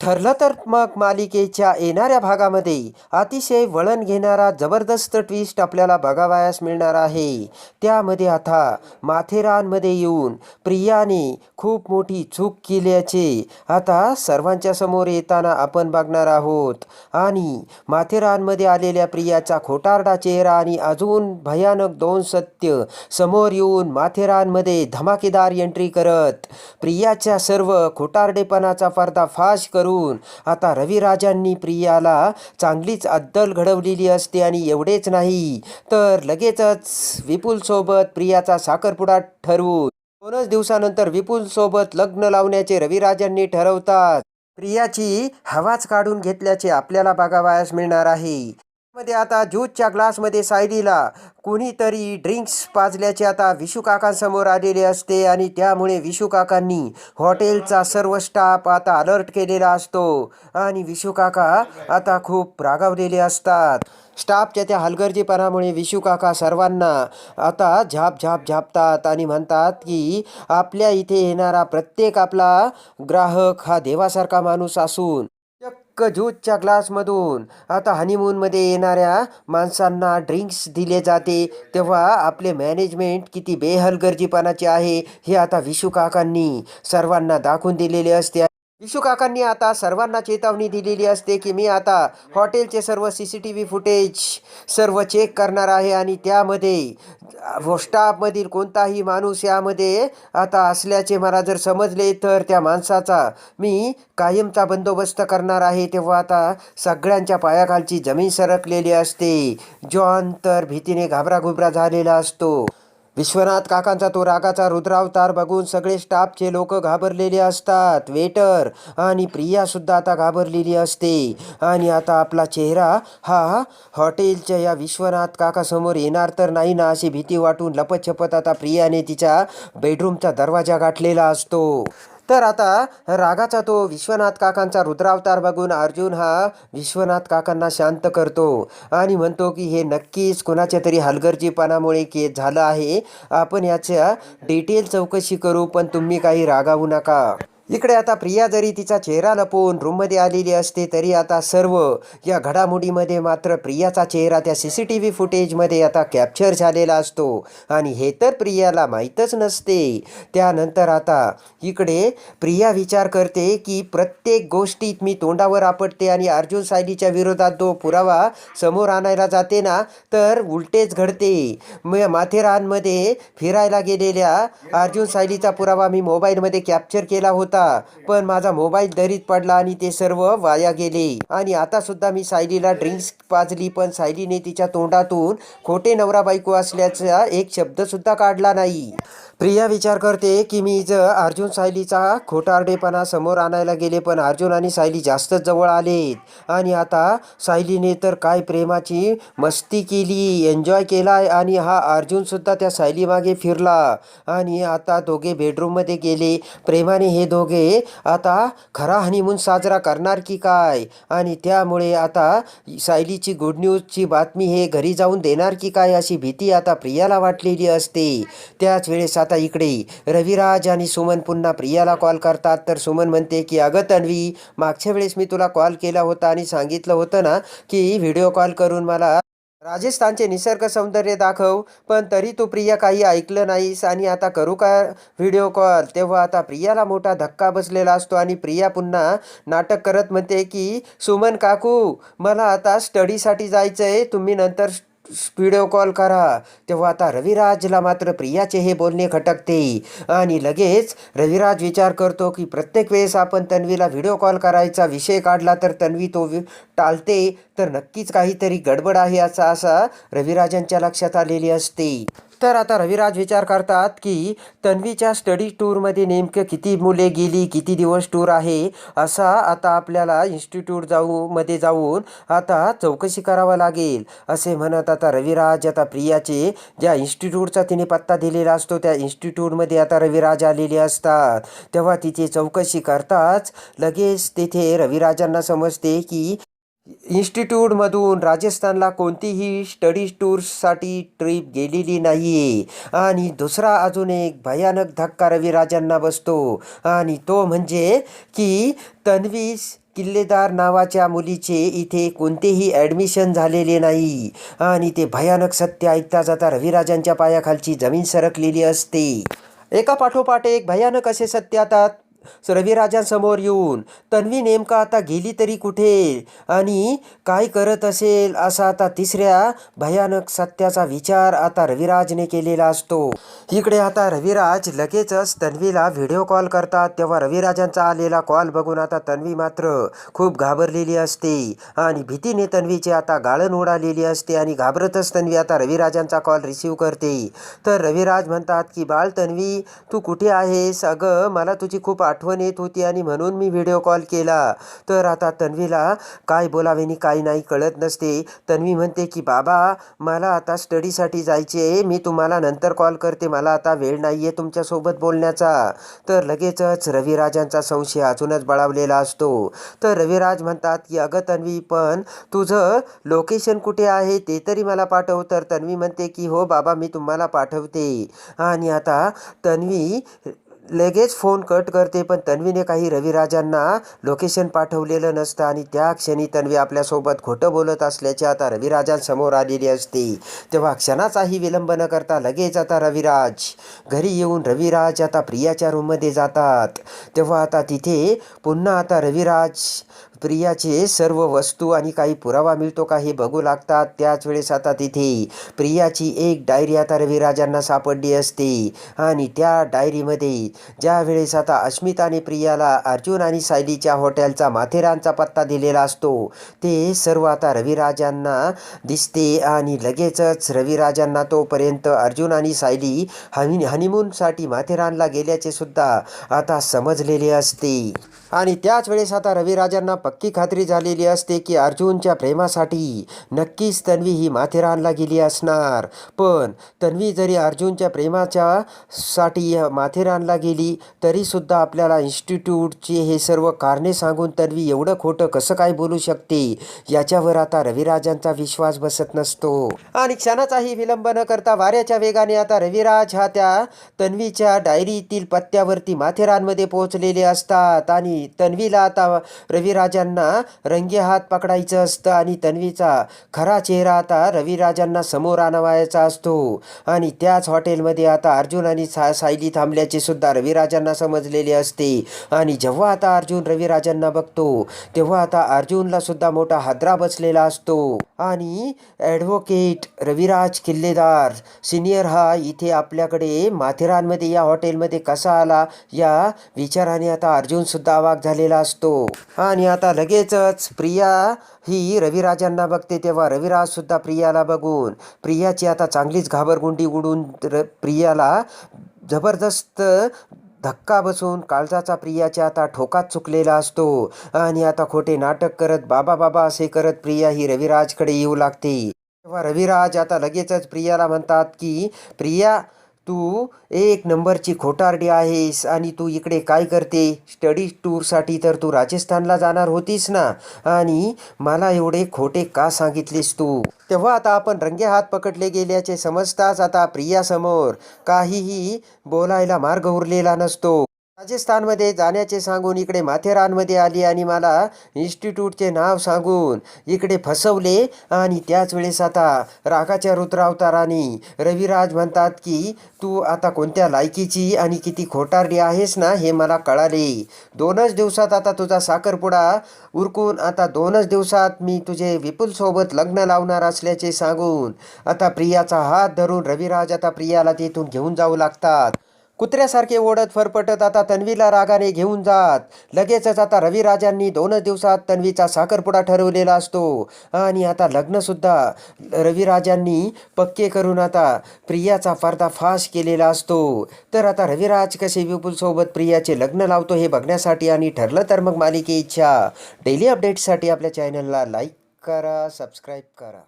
ठरलं तर मग मालिकेच्या येणाऱ्या भागामध्ये अतिशय वळण घेणारा जबरदस्त ट्विस्ट आपल्याला बघावयास मिळणार आहे. त्यामध्ये आता माथेरानमध्ये येऊन प्रियाने खूप मोठी चूक केल्याचे आता सर्वांच्या समोर येताना आपण बघणार आहोत. आणि माथेरानमध्ये आलेल्या प्रियाचा खोटारडा चेहरा आणि अजून भयानक दोन सत्य समोर येऊन माथेरानमध्ये धमाकेदार एंट्री करत प्रियाच्या सर्व खोटारडेपणाचा पर्दाफाश करून आता रविराजांनी प्रियाला चांगलीच अद्दल घडवलेली असते आणि एवढेच नाही. तर लगेचच विपुलसोबत प्रियाचा साखरपुडा ठरवून दोनच दिवसानंतर विपुलसोबत लग्न लावण्याचे रविराजांनी ठरवतात. प्रियाची हवाच काढून घेतल्याचे आपल्याला बघावयास मिळणार आहे. मध्ये आता ज्यूसच्या ग्लासमध्ये सायलीला कुणीतरी ड्रिंक्स पाजल्याचे आता विशुकाकांसमोर आलेले असते आणि त्यामुळे विशुकाकांनी हॉटेलचा सर्व स्टाफ आता अलर्ट केलेला असतो. आणि विशुकाका आता खूप रागावलेले असतात. स्टाफच्या त्या हलगर्जीपणामुळे विशुकाका सर्वांना आता झाप झाप झापतात आणि म्हणतात की आपल्या इथे येणारा प्रत्येक आपला ग्राहक हा देवासारखा माणूस असून चक्क ज्यूसच्या ग्लासमधून. आता हनीमूनमध्ये येणाऱ्या माणसांना ड्रिंक्स दिले जाते. तेव्हा आपले मॅनेजमेंट किती बेहलगर्जीपणाचे आहे हे आता विशू काकांनी सर्वांना दाखवून दिलेले असते. विशूकाकांनी आता सर्वांना चेतावणी दिलेली असते की मी आता हॉटेलचे सर्व C C T V footage सर्व चेक करणार आहे आणि त्यामध्ये स्टाफमधील कोणताही माणूस यामध्ये आता असल्याचे मला जर समजले तर त्या माणसाचा मी कायमचा बंदोबस्त करणार आहे. तेव्हा आता सगळ्यांच्या पायाखालची जमीन सरकलेली असते. जॉन तर भीतीने घाबराघुबरा झालेला असतो. विश्वनाथ काकांचा तो रागाचा रुद्रावतार बघून सगळे स्टाफचे लोक घाबरलेले असतात. वेटर आणि प्रिया सुद्धा आता घाबरलेली असते. आणि आता आपला चेहरा हा हॉटेलच्या या विश्वनाथ काकासमोर येणार तर नाही ना अशी भीती वाटून लपतछपत आता प्रियाने तिच्या बेडरूमचा दरवाजा गाठलेला असतो. तर आता रागाचा तो विश्वनाथ काकांचा रुद्रावतार बघून अर्जुन हा विश्वनाथ काकांना शांत करतो आणि म्हणतो की हे नक्कीच कोणाच्या तरी हलगर्जीपणामुळे के झालं आहे. आपण याच्या डिटेल चौकशी करू पण तुम्ही काही रागावू नका. इकडे आता प्रिया जरी तिचा चेहरा लपवून रूममध्ये आलेली असते तरी आता सर्व या घडामोडीमध्ये मात्र प्रियाचा चेहरा त्या सी सी टी व्ही फुटेजमध्ये आता कॅप्चर झालेला असतो. आणि हे तर प्रियाला माहीतच नसते. त्यानंतर आता इकडे प्रिया विचार करते की प्रत्येक गोष्टीत मी तोंडावर आपटते आणि अर्जुन सायलीच्या विरोधात जो पुरावा समोर आणायला जाते ना तर उलटेच घडते. म माथेरानमध्ये फिरायला गेलेल्या अर्जुन सायलीचा पुरावा मी मोबाईलमध्ये कॅप्चर केला होता. पण माझा मोबाईल दरीत पडला आणि ते सर्व वाया गेले. आणि आता सुद्धा मी सायलीला ड्रिंक्स पाजली पण सायलीने तिच्या तोंडातून खोटे नवरा बायको असल्याचा एक शब्द सुद्धा काढला नाही. प्रिया विचार करते की मी जर अर्जुन सायलीचा खोटारडेपणा समोर आणायला गेले पण अर्जुन आणि सायली जास्तच जवळ आलेत. आणि आता सायलीने तर काय प्रेमाची मस्ती केली एन्जॉय केला आणि हा अर्जुनसुद्धा त्या सायलीमागे फिरला. आणि आता दोघे बेडरूममध्ये गेले. प्रेमाने हे दोघे आता खरा हनीमून साजरा करणार की काय? आणि त्यामुळे आता सायलीची गुड न्यूजची बातमी हे घरी जाऊन देणार की काय अशी भीती आता प्रियाला वाटलेली असते. त्याच वेळेस आता इकडे रविराज आणि सुमन पुन्हा प्रियाला कॉल करतात. तर सुमन म्हणते की अगं तन्वी मागच्या वेळेस मी तुला कॉल केला होता आणि सांगितलं होतं ना की व्हिडिओ कॉल करून मला राजस्थानचे निसर्ग सौंदर्य दाखव पण तरी तू प्रिया काही ऐकलं नाहीस आणि आता करू का व्हिडिओ कॉल तेव्हा आता प्रियाला मोठा धक्का बसलेला असतो आणि प्रिया पुन्हा नाटक करत म्हणते की सुमन काकू मला आता स्टडीसाठी जायचं आहे तुम्ही नंतर व्हिडिओ कॉल करा. तेव्हा आता रविराजला मात्र प्रियाचे हे बोलणे खटकते. आणि लगेच रविराज विचार करतो की प्रत्येक वेळेस आपण तन्वीला व्हिडिओ कॉल करायचा विषय काढला तर तन्वी तो टाळते. तर नक्कीच काहीतरी गडबड आहे असा असा रविराजांच्या लक्षात आलेली असते. तर आता रविराज विचार करतात की तन्वीच्या स्टडी टूरमध्ये नेमकं किती मुले गेली किती दिवस टूर आहे असा आता आपल्याला इन्स्टिट्यूट जाऊ मध्ये जाऊन आता चौकशी करावं लागेल. असे म्हणत आता रविराज आता प्रियाचे ज्या इन्स्टिट्यूटचा तिने पत्ता दिलेला असतो त्या इन्स्टिट्यूटमध्ये आता रविराज आलेले असतात. तेव्हा तिथे चौकशी करताच लगेच तेथे रविराजांना समजते की इन्स्टिट्यूटमधून राजस्थानला कोणतीही स्टडी टूर्ससाठी ट्रिप गेलेली नाही आहे आणि दुसरा अजून एक भयानक धक्का रविराजांना बसतो. आणि तो म्हणजे की तन्वी किल्लेदार नावाच्या मुलीचे इथे कोणतेही ॲडमिशन झालेले नाही. आणि ते भयानक सत्य ऐकता जाता रविराजांच्या पायाखालची जमीन सरकलेली असते. एका पाठोपाठ एक भयानक असे सत्य आता रविराजांसमोर येऊन तन्वी नेमका आता गेली तरी कुठे? आणि काय करत असेल? असा आता तिसऱ्या भयानक सत्याचा विचार आता रविराजने केलेला असतो. इकडे आता रविराज लगेचच तन्वीला व्हिडिओ कॉल करतात. तेव्हा रविराजांचा आलेला कॉल बघून आता तन्वी मात्र खूप घाबरलेली असते आणि भीतीने तन्वीची आता गाळण उडालेली असते आणि घाबरतच तन्वी आता रविराजांचा कॉल रिसीव करते. तर रविराज म्हणतात की बाळ तन्वी तू कुठे आहेस? अगं मला तुझी खूप आठवण येत होती आणि म्हणून मी व्हिडिओ कॉल केला. तर आता तन्वीला काय बोलावे आणि काय नाही कळत नसते. तन्वी म्हणते की बाबा मला आता स्टडीसाठी जायचे आहे. मी तुम्हाला नंतर कॉल करते. मला आता वेळ नाही आहे तुमच्यासोबत बोलण्याचा. तर लगेचच रविराजांचा संशय अजूनच बळावलेला असतो. तर रविराज म्हणतात की अगं तन्वी पण तुझं लोकेशन कुठे आहे? ते तरी मला पाठव. तर तन्वी म्हणते की हो बाबा मी तुम्हाला पाठवते. आणि आता तन्वी लगेच फोन कट करते पण तन्वीने काही रविराजांना लोकेशन पाठवलेलं नसतं आणि त्या क्षणी तन्वी आपल्यासोबत खोटं बोलत असल्याचे आता रविराजांसमोर आलेली असते. तेव्हा क्षणाचाही विलंब न करता लगेच आता रविराज घरी येऊन रविराज आता प्रियाच्या रूममध्ये जातात. तेव्हा आता तिथे पुन्हा आता रविराज प्रियाचे सर्व वस्तू आणि काही पुरावा मिळतो का हे बघू लागतात. त्याच वेळेस आता तिथे प्रियाची एक डायरी आता रविराजांना सापडली असते. आणि त्या डायरीमध्ये ज्या वेळेस आता अस्मिताने प्रियाला अर्जुन आणि सायलीच्या हॉटेलचा माथेरानचा पत्ता दिलेला असतो ते सर्व आता रविराजांना दिसते आणि लगेचच रविराजांना तोपर्यंत अर्जुन आणि सायली हनी हनीमूनसाठी माथेरानला गेल्याचे सुद्धा आता समजलेले असते. आणि त्याच वेळेस आता रविराजांना पक्की खात्री झालेली असते की अर्जुनच्या प्रेमासाठी नक्कीच तन्वी ही माथेरानला गेली असणार. पण तन्वी जरी अर्जुनच्या प्रेमाच्या साठी माथेरानला गेली तरीसुद्धा आपल्याला इन्स्टिट्यूटचे हे सर्व कारणे सांगून तन्वी एवढं खोटं कसं काय बोलू शकते? याच्यावर आता रविराजांचा विश्वास बसत नसतो. आणि क्षणाचाही विलंब न करता वाऱ्याच्या वेगाने आता रविराज हा त्या तन्वीच्या डायरीतील पत्त्यावरती माथेरानमध्ये पोहोचलेले असतात. आणि तन्वीला आता रविराजांना रंगे हात पकडायचं असतं आणि तन्वीचा खरा चेहरा आता रविराजांना समोर आणावायचा असतो. आणि त्याच हॉटेलमध्ये आता अर्जुन आणि सा सायली थांबल्याचे सुद्धा रविराजांना समजलेले असते. आणि जेव्हा आता अर्जुन रविराजांना बघतो तेव्हा आता अर्जुनला सुद्धा मोठा हादरा बसलेला असतो. आणि ॲडव्होकेट रविराज किल्लेदार सिनियर हा इथे आपल्याकडे माथेरानमध्ये या हॉटेलमध्ये कसा आला या विचाराने आता अर्जुनसुद्धा अवाक झालेला असतो. आणि आता आता लगेचच प्रिया ही रविराजांना बघते तेव्हा रविराज सुद्धा प्रियाला बघून प्रियाची आता चांगलीच घाबरगुंडी उडून र प्रियाला जबरदस्त धक्का बसून काळजाचा प्रियाच्या आता ठोकात चुकलेला असतो. आणि आता खोटे नाटक करत बाबा बाबा असे करत प्रिया ही रविराजकडे येऊ लागते. तेव्हा रविराज आता लगेचच प्रियाला म्हणतात की प्रिया तू एक नंबरची खोटारडी आहेस आणि तू इकडे काय करते? स्टडी टूरसाठी तर तू राजस्थानला जाणार होतीस ना? आणि मला एवढे खोटे का सांगितलेस तू? तेव्हा आता आपण रंगे हात पकडले गेल्याचे समजताच आता प्रियासमोर काहीही बोलायला मार्ग उरलेला नसतो. राजस्थानमध्ये जाण्याचे सांगून इकडे माथेरानमध्ये आली आणि मला इन्स्टिट्यूटचे नाव सांगून इकडे फसवले. आणि त्याच वेळेस आता रागाच्या रुद्रावताराने रविराज म्हणतात की तू आता कोणत्या लायकीची आणि किती खोटारली आहेस ना हे मला कळाले. दोनच दिवसात आता तुझा साखरपुडा उरकून आता दोनच दिवसात मी तुझे विपुलसोबत लग्न लावणार असल्याचे सांगून आता प्रियाचा हात धरून रविराज आता प्रियाला तिथून घेऊन जाऊ लागतात. कुत्र्यासारखे ओढत फरफटत आता तन्वीला रागाने घेऊन जात. लगेचच आता रविराजांनी दोनच दिवसात तन्वीचा साखरपुडा ठरवलेला असतो. आणि आता लग्नसुद्धा. रविराजांनी पक्के करून आता प्रियाचा पर्दाफाश केलेला असतो. तर आता रविराज कसे विपुलसोबत प्रियाचे लग्न लावतो हे बघण्यासाठी आणि ठरलं तर मग मालिके इच्छा डेली अपडेट्ससाठी आपल्या चॅनलला लाईक करा सबस्क्राईब करा.